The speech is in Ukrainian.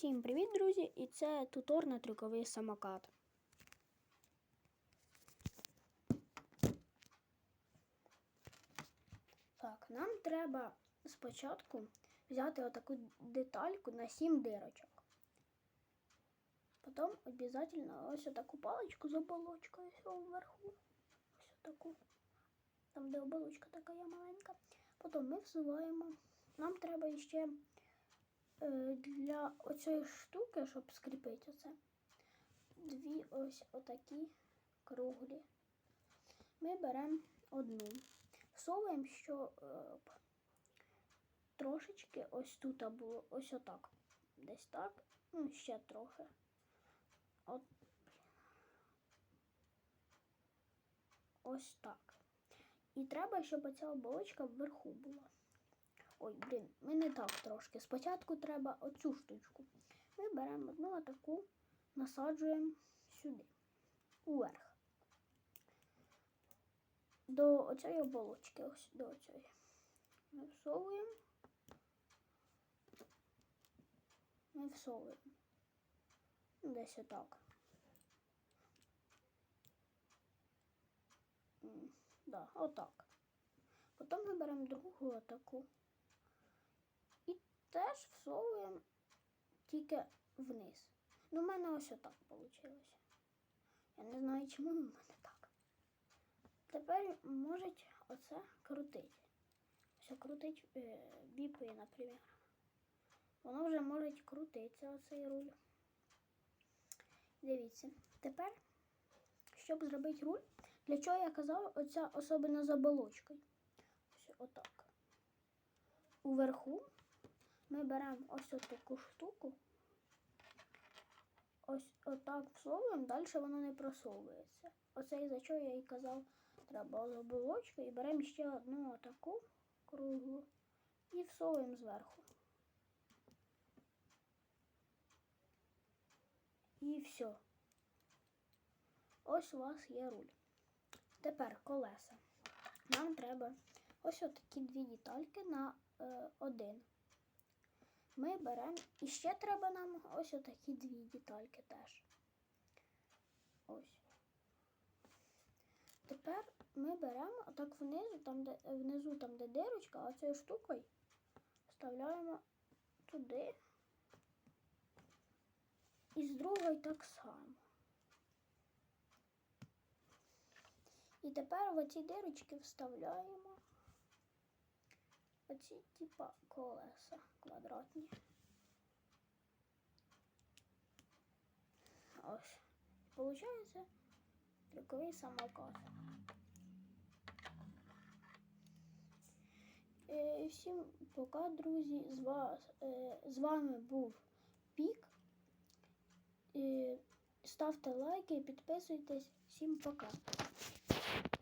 Всім привіт, друзі! І це тутор на трюковий самокат. Так, нам треба спочатку взяти отаку детальку на 7 дирочок. Потім обов'язково ось отаку паличку з оболочкою вверху. Ось отаку. Там, де оболочка така є маленька. Потім ми всуваємо. Нам треба ще для оцієї штуки, щоб скріпити це, дві ось отакі круглі. Ми беремо одну, всовуємо, щоб трошечки ось тут було ось отак. Десь так, ну ще трохи. От. Ось так. І треба, щоб оця оболочка вверху була. Ой, блін, ми не так трошки. Спочатку треба оцю штучку. Ми беремо одну атаку, насаджуємо сюди, уверх. До оцієї оболочки, ось до оцієї. Ми всовуємо. Ми всовуємо. Десь отак. Да, отак. Потім ми беремо другу атаку. Теж всовуємо тільки вниз. Ну, в мене ось отак вийшло. Я не знаю, чому в мене так. Тепер можуть оце крутити. Ось крутить е, біпи, наприклад. Воно вже може крутитися, оцей руль. Дивіться. Тепер, щоб зробити руль, для чого я казав, оця особливо з оболочкою. Ось отак. Уверху ми беремо ось таку штуку. Ось отак всовуємо, далі воно не просовується. Оце із-за чого я і казав, треба з і беремо ще одну отаку круглу і всовуємо зверху. І все. Ось у вас є руль. Тепер колеса. Нам треба ось такі дві детальки на е, один. Ми беремо і ще треба нам ось такі дві детальки теж. Ось. Тепер ми беремо отак внизу, там, де, внизу, там, де дирочка, цією штукою вставляємо туди. І з другої так само. І тепер в оці дирочки вставляємо оці типа колеса квадратні. Ось. Получається трюковий самокат. Е, Всім пока, друзі. З, вас, е, з вами був Пік. Е, Ставте лайки, підписуйтесь. Всім пока.